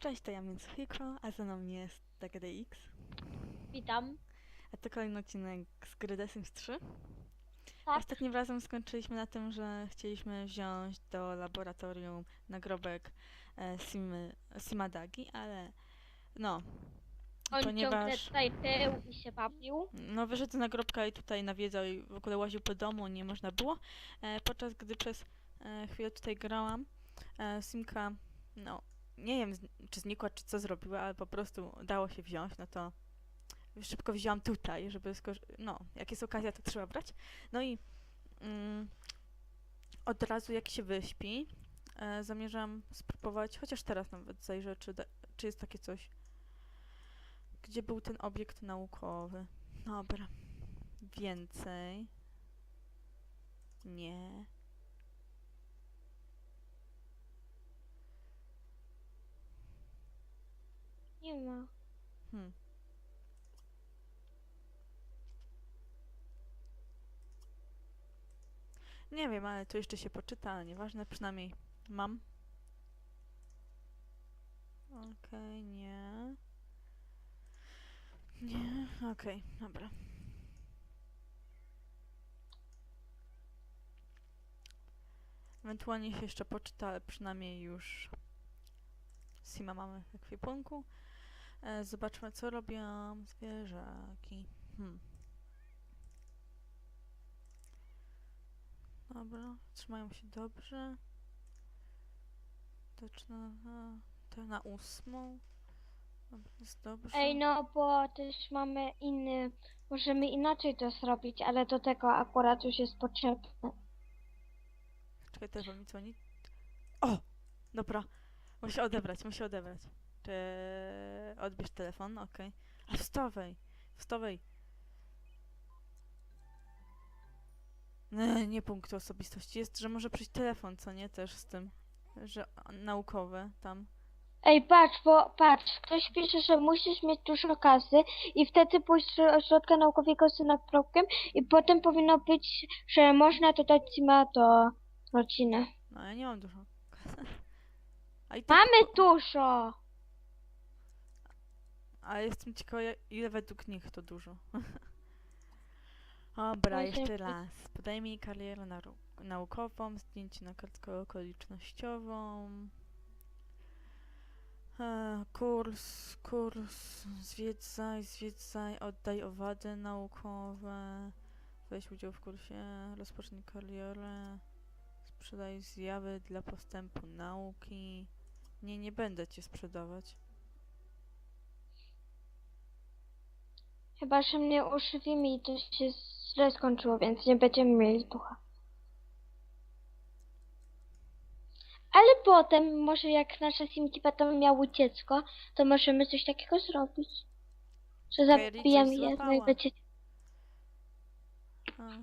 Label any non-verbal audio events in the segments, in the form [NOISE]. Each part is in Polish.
Cześć, to ja więc a ze mną jest DGDX. Witam. A to kolejny odcinek z gry The Sims 3. Tak. Ostatnim razem skończyliśmy na tym, że chcieliśmy wziąć do laboratorium nagrobek e, Simy, Simadagi, ale no, On ciągle ponieważ tutaj tył i się bawił. no wyszedł z nagrobka i tutaj nawiedzał i w ogóle łaził po domu, nie można było. E, podczas gdy przez e, chwilę tutaj grałam, e, Simka, no nie wiem czy znikła, czy co zrobiła, ale po prostu dało się wziąć, no to szybko wziąłam tutaj, żeby skor- no jak jest okazja, to trzeba brać. No i mm, od razu jak się wyśpi, e, zamierzam spróbować, chociaż teraz nawet zajrzę, czy, czy jest takie coś, gdzie był ten obiekt naukowy. Dobra. Więcej. Nie. Nie ma. Hmm. Nie wiem, ale to jeszcze się poczyta, ale nieważne, przynajmniej mam. Okej, nie. Nie, okej, dobra. Ewentualnie się jeszcze poczyta, ale przynajmniej już Sima mamy w ekwipunku. E, zobaczmy, co robią zwierzaki. Hmm. Dobra, trzymają się dobrze. Zaczyna na, to na ósmą. Dobra, jest dobrze. Ej, no bo też mamy inny. Możemy inaczej to zrobić, ale do tego akurat już jest potrzebne. Czekaj, telefon mi dzwoni. O! Dobra. Muszę odebrać, muszę odebrać. Czy... Odbierz telefon, okej. A wstawaj! Wstawaj! Nie, [LAUGHS] nie punkt osobistości. Jest, że może przyjść telefon, co nie? Też z tym. Że naukowe tam. Ej, patrz, bo patrz, ktoś pisze, że musisz mieć dużo kasy i wtedy pójść do ośrodka naukowego z nagrobkiem i potem powinno być, że można dodać Sima do rodziny. No, ja nie mam dużo. [LAUGHS] A i tak, Mamy dużo! Ale jestem ciekawa, ile według nich to dużo. [LAUGHS] Dobra, jeszcze raz. Podaj mi karierę nau- naukową, zdjęcie na kartkę okolicznościową. E, kurs, kurs, zwiedzaj, zwiedzaj, oddaj owady naukowe, weź udział w kursie, rozpocznij karierę, sprzedaj zjawy dla postępu nauki. Nie, nie będę cię sprzedawać. Chyba, że mnie używimy i to się źle skończyło, więc nie będziemy mieli ducha. Ale potem, może jak nasze simki będą miały dziecko, to możemy coś takiego zrobić. Że Kairi coś jedno i złapała. będzie... A.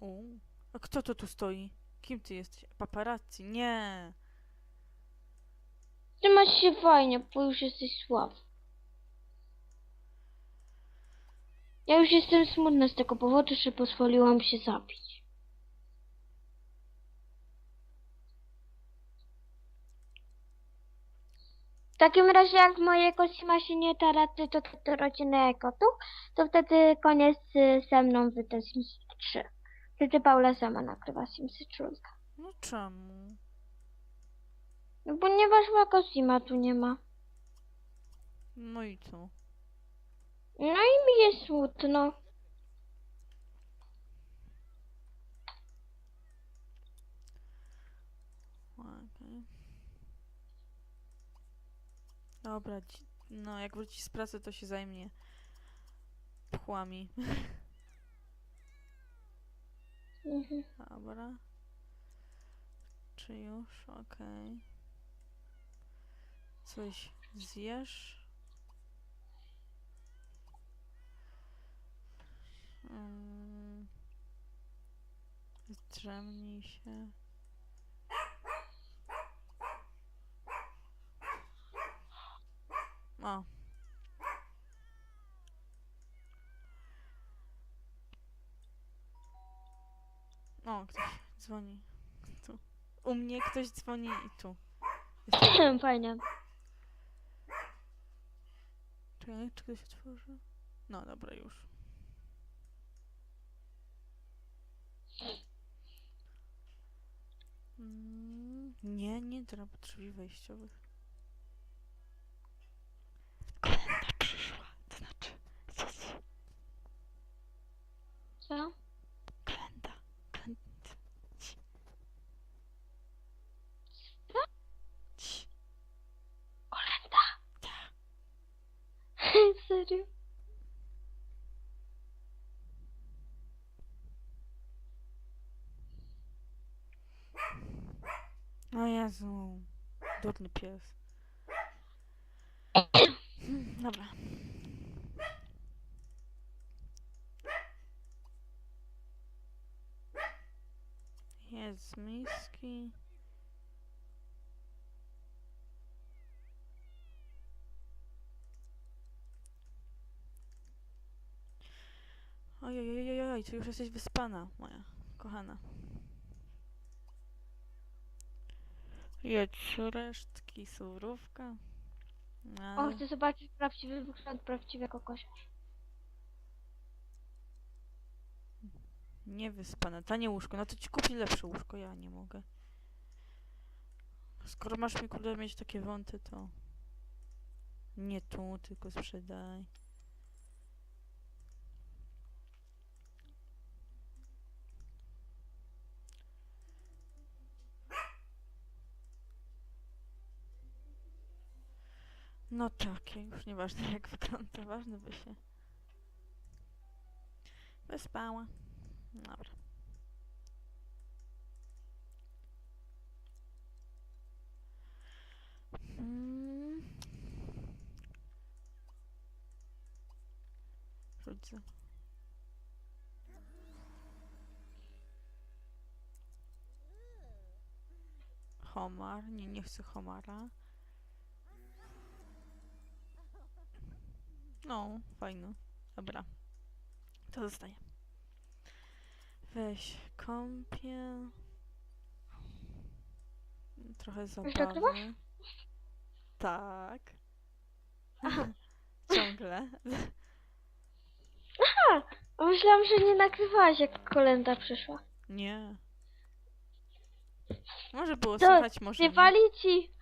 U. A kto to tu stoi? Kim ty jesteś? Paparazzi? Nie. Trzymasz się fajnie, bo już jesteś słaby. Ja już jestem smutna z tego powodu, że pozwoliłam się zabić. W takim razie, jak mojego Sima się nie da rady do, do rodziny kotów, to wtedy koniec y, ze mną w The Sims 3. Wtedy Paula sama nagrywa Sims 3. No czemu? No ponieważ mojego Sima tu nie ma. No i co? No i mi jest smutno. Dobra, no jak wróci z pracy, to się zajmie pchłami. Mhm. Dobra. Czy już? Okej. Coś zjesz? Mm. Zdrzemnij się. O. O, ktoś dzwoni. Tu. U mnie ktoś dzwoni i tu. [CLEARS THROAT] Fajnie. Czy ktoś otworzy? No dobra, już. Mm, nie, nie trzeba drzwi wejściowych. Kolenda przyszła, to znaczy dzieci. Co? Kolenda, kolenda. Ci. Co? Ci. Kolenda. Tak. Serio? O Jezu, durny pies. Hmm, Dobra. Jest miski. Ojej, ojej, ojej, ty już jesteś wyspana, moja kochana. Jedz resztki, surówka. O, Ale... chcę zobaczyć prawdziwy wygląd prawdziwego kosia. Nie wyspane, tanie łóżko. No to ci kupi lepsze łóżko, ja nie mogę. Skoro masz mi kurde mieć takie wąty, to nie tu, tylko sprzedaj. No takie, już nieważne [LAUGHS] jak wygląda, ważne by się wyspała. Dobra. Mm. Rzucę. Homar. Nie, nie chcę homara. No, fajno. Dobra. To zostaje. Weź kąpiel. Trochę zabawy. Tak. Aha. [LAUGHS] Ciągle. A, myślałam, że nie nagrywałaś jak kolenda przyszła. Nie. Może było To słychać, może nie. Śpiewali ci.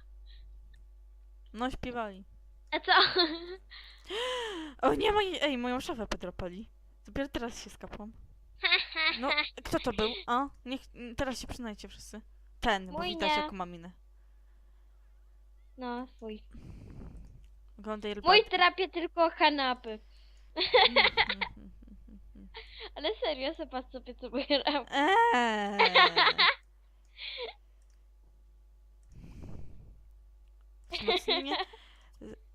No, śpiewali. A co? [LAUGHS] [GASPS] O nie, moi, ej, moją szafę podropali. Dopiero teraz się skapłam. [LAUGHS] No, kto to był? O, niech, teraz się przyznajcie wszyscy. Ten, bo Mój widać nie. jaką ma minę. No, twój. Wygląda jak Mój trapie tylko kanapy. Mhm, mhm, mhm. Ale serio, zobacz sobie co mój rap. Eee. Wzmocnienie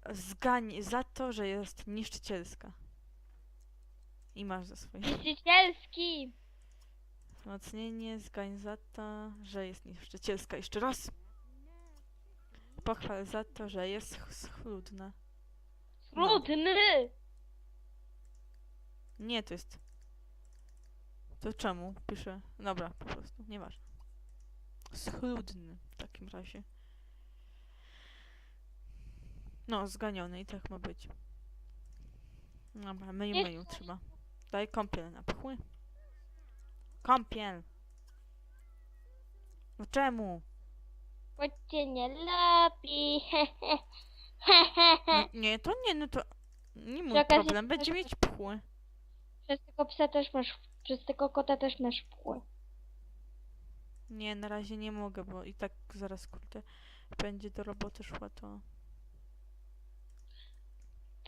z- zgań za to, że jest niszczycielska. I masz za swoje. Niszczycielski. Wzmocnienie zgań za to, że jest niszczycielska. Jeszcze raz. Pochwal za to, że jest ch- schludna. Trudny. Nie, to jest... To czemu piszę? Dobra, po prostu, nieważne. Schludny w takim razie. No, zganiony i tak ma być. Dobra, myju, Nie myju trzeba. Daj kąpiel na pchły. Kąpiel! No czemu? Bo cię nie lubi. [LAUGHS] No, nie, to nie, no to... Nie mój problem, będzie mieć pchły. Przez tego psa też masz, przez tego kota też masz płyn. Nie, na razie nie mogę, bo i tak zaraz, kurde, będzie do roboty szła, to...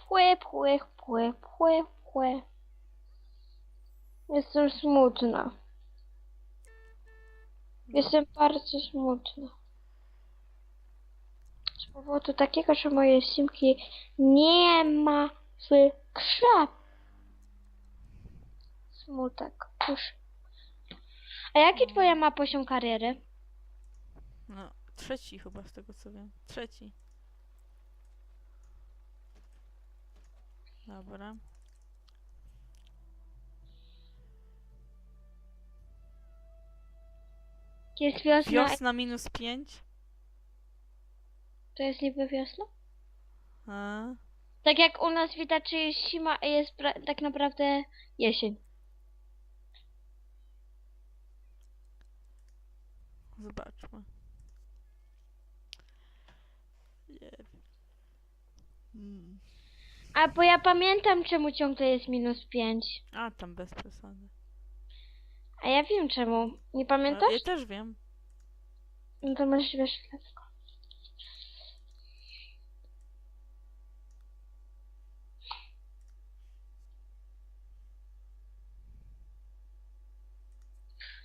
Pły, pły, pły, pły, pły. Jestem smutna. Jestem bardzo smutna. Z powodu takiego, że moje simki nie ma w grze. Smutek. Już. A jaki twoja ma poziom kariery? No, trzeci chyba z tego co wiem. Trzeci. Dobra. Jest wiosna, Wiosna minus pięć. to jest niby wiosna? A, Tak jak u nas widać, czy jest zima, a jest tak naprawdę jesień. Zobaczmy. Nie wiem. Hmm. A bo ja pamiętam, czemu ciągle jest minus 5. A, tam bez przesady. A ja wiem czemu. Nie No, pamiętasz? ja też wiem. No to masz wiesz dlatego.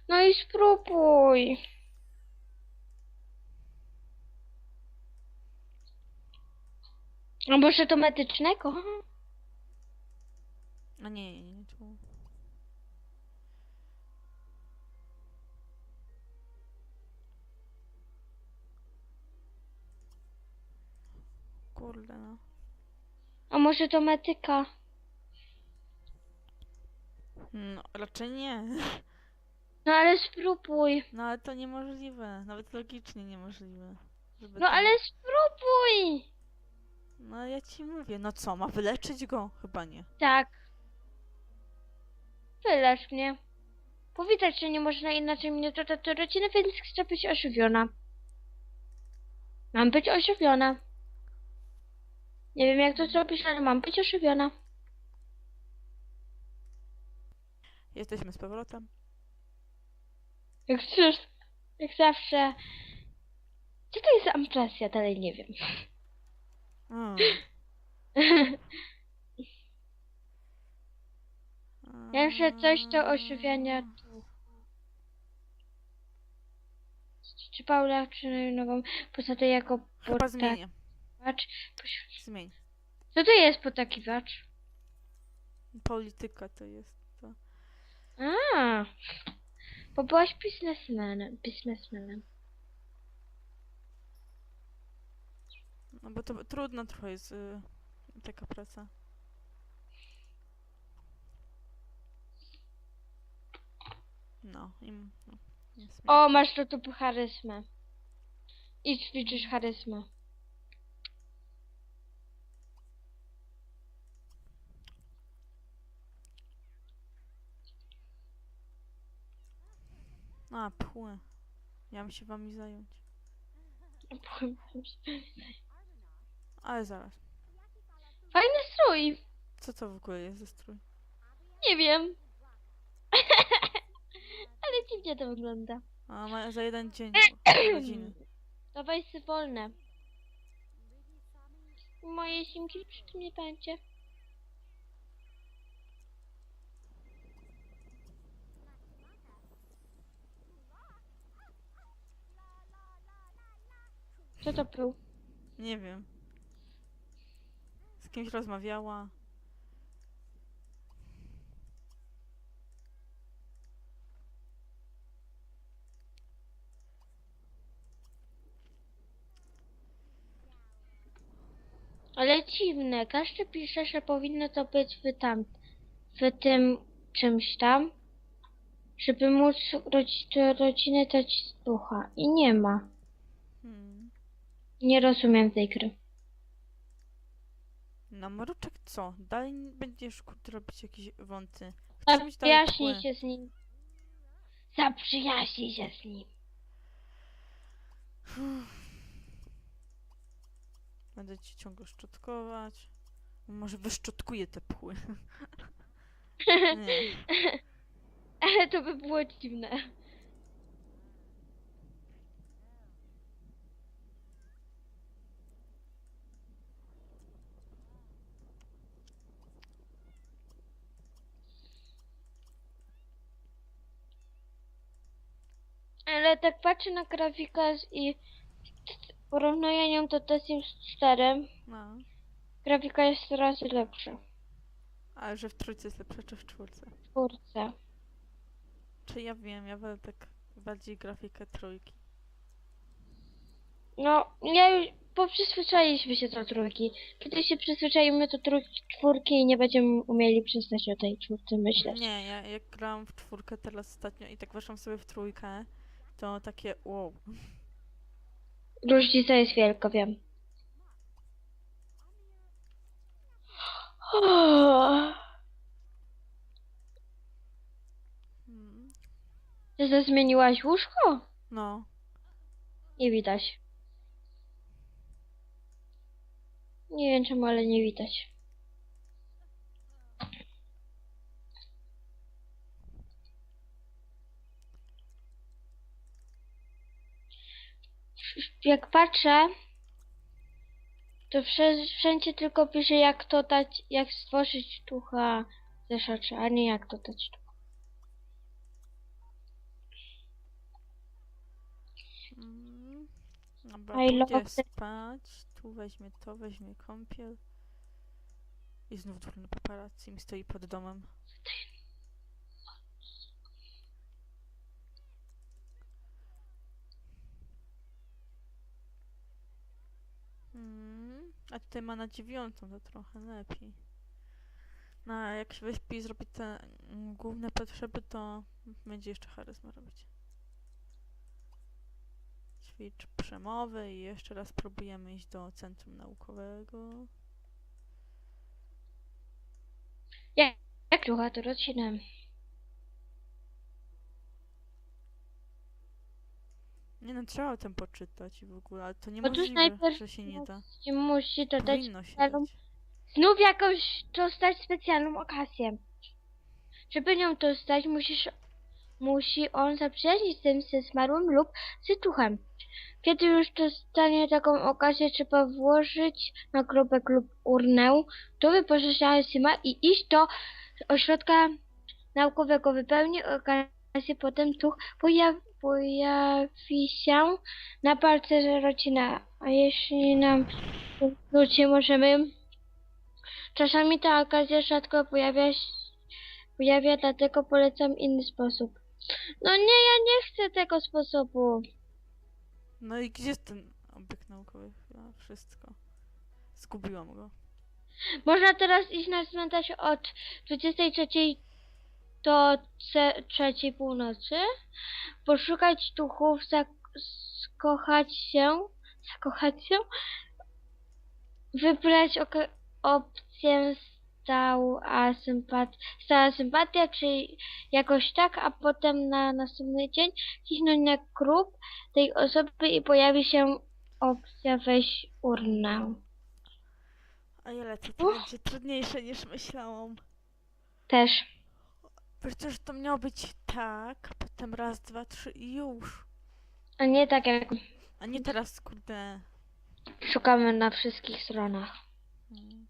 No i spróbuj. A może to medycznego? A nie, nie, nie, tu. Kurde no. A może to medyka? No, raczej nie. No ale spróbuj. No ale to niemożliwe. Nawet logicznie niemożliwe. Żeby No to- ale spróbuj. No ja ci mówię, no co, ma wyleczyć go? Chyba nie. Tak. Wylecz mnie. Powitać, że nie można inaczej mnie dodać do rodziny, więc chcę być ożywiona. Mam być ożywiona. Nie wiem jak to zrobić, ale mam być ożywiona. Jesteśmy z powrotem. Jak chcesz, jak zawsze. Co to jest za ampresja? Dalej nie wiem. Mm. [LAUGHS] Ja muszę coś do ożywiania tu. Czy Paula, czy nową posadę jako Chyba zmienię. potakiwacz? Zmień. Co to jest potakiwacz? Polityka to jest to. A, bo byłaś biznesmenem. biznesmenem. No bo to trudno trochę jest y, taka praca. No, im. No, nie zmień. O, masz do tu charyzmę. I ćwiczysz charyzmę. A, pły. Miałam się wami zająć. [LAUGHS] Ale zaraz. Fajny strój. Co to w ogóle jest za strój? Nie wiem. [LAUGHS] Ale dziwnie to wygląda. A, ma za jeden dzień godziny. [CLEARS THROAT] Dawaj sobie wolne. Moje simki przy tym nie będzie. Co to był? Nie wiem. Kimś rozmawiała. Ale dziwne, każdy pisze, że powinno to być w tam, w tym czymś tam, żeby móc rodzić do rodziny dać ducha. I nie ma. Hmm. Nie rozumiem tej gry. No mruczek co? Dalej będziesz kurde robić jakieś wąty. Chcę mieć dalej Zaprzyjaźnij pły. się z nim. Zaprzyjaźnij się z nim. Będę ci ciągle szczotkować. Może wyszczotkuję te pły. [LAUGHS] Nie. Ale to by było dziwne. Ale tak patrzę na grafikę z- i porównuję ją do The Sims 4. No. Grafika jest coraz lepsza. Ale że w trójce jest lepsza czy w czwórce? W czwórce. Czy ja wiem, ja wolę tak bardziej grafikę trójki. No, ja już, bo przyzwyczailiśmy się do trójki. Kiedy się przyzwyczajimy do trójki, czwórki i nie będziemy umieli przestać o tej czwórce myśleć. Nie, ja jak grałam w czwórkę teraz ostatnio i tak weszłam sobie w trójkę, to takie wow. Różnica jest wielka, wiem. Mm, to zmieniłaś łóżko? No. Nie widać. Nie wiem czemu, ale nie widać. Jak patrzę, to wszędzie tylko pisze jak to dać, jak stworzyć ducha ze rzeczy, a nie jak to dać ducha. Mm. Dobra, I love spać. Tu weźmie to, weźmie kąpiel. I znów durny paparazzi mi stoi pod domem. Mm. A tutaj ma na dziewiątą, to trochę lepiej. No a jak się wyśpi i zrobi te mm, główne potrzeby, to będzie jeszcze charyzma robić. Ćwicz przemowy i jeszcze raz próbujemy iść do centrum naukowego. Jak ducha to rodzinę. Nie no, trzeba o tym poczytać i w ogóle, ale to Otóż niemożliwe, najpierw że się nie da. Musi- Musi dodać Powinno się specjalną dać. Znów jakąś dostać specjalną okazję. Żeby nią dostać, musisz, musi on zaprzyjaźnić się ze zmarłym lub z duchem. Kiedy już dostanie taką okazję, trzeba włożyć nagrobek lub urnę do wypożyczenia Sima i iść do ośrodka naukowego. Wypełni okazję, potem duch pojaw, pojawi się na palce rodzina. A jeśli nam wróci, możemy Czasami ta okazja rzadko pojawia się, pojawia, dlatego polecam inny sposób. No nie, ja nie chcę tego sposobu. No i gdzie jest ten obiekt naukowy? Ja wszystko. Zgubiłam go. Można teraz iść na cmentarz od 23 do 3 północy, poszukać duchów, zak- skochać się, zakochać się, wybrać opcję stała, sympat stała sympatia, czy jakoś tak, a potem na następny dzień kliknąć na grób tej osoby i pojawi się opcja weź urnę. A ile to, będzie trudniejsze niż myślałam. Też. Przecież to miało być tak, potem raz, dwa, trzy i już. A nie tak jak A nie teraz, kurde. szukamy na wszystkich stronach. Mm.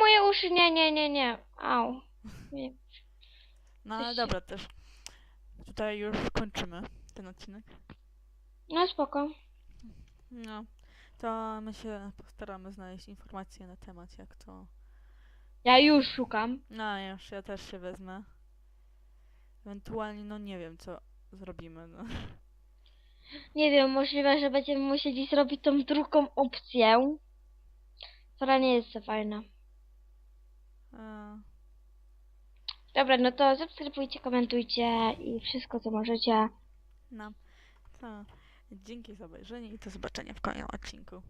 Moje uszy, nie, nie, nie, nie. Au. Nie. No ale Coś- dobra też. Tutaj już kończymy ten odcinek. No spoko. No. To my się postaramy znaleźć informacje na temat, jak to. Ja już szukam. No już, ja też się wezmę. Ewentualnie, no nie wiem, co zrobimy. No. Nie wiem, możliwe, że będziemy musieli zrobić tą drugą opcję. Która nie jest za fajna. E, Dobra, no to subskrybujcie, komentujcie i wszystko co możecie. no. To dzięki za obejrzenie i do zobaczenia w kolejnym odcinku.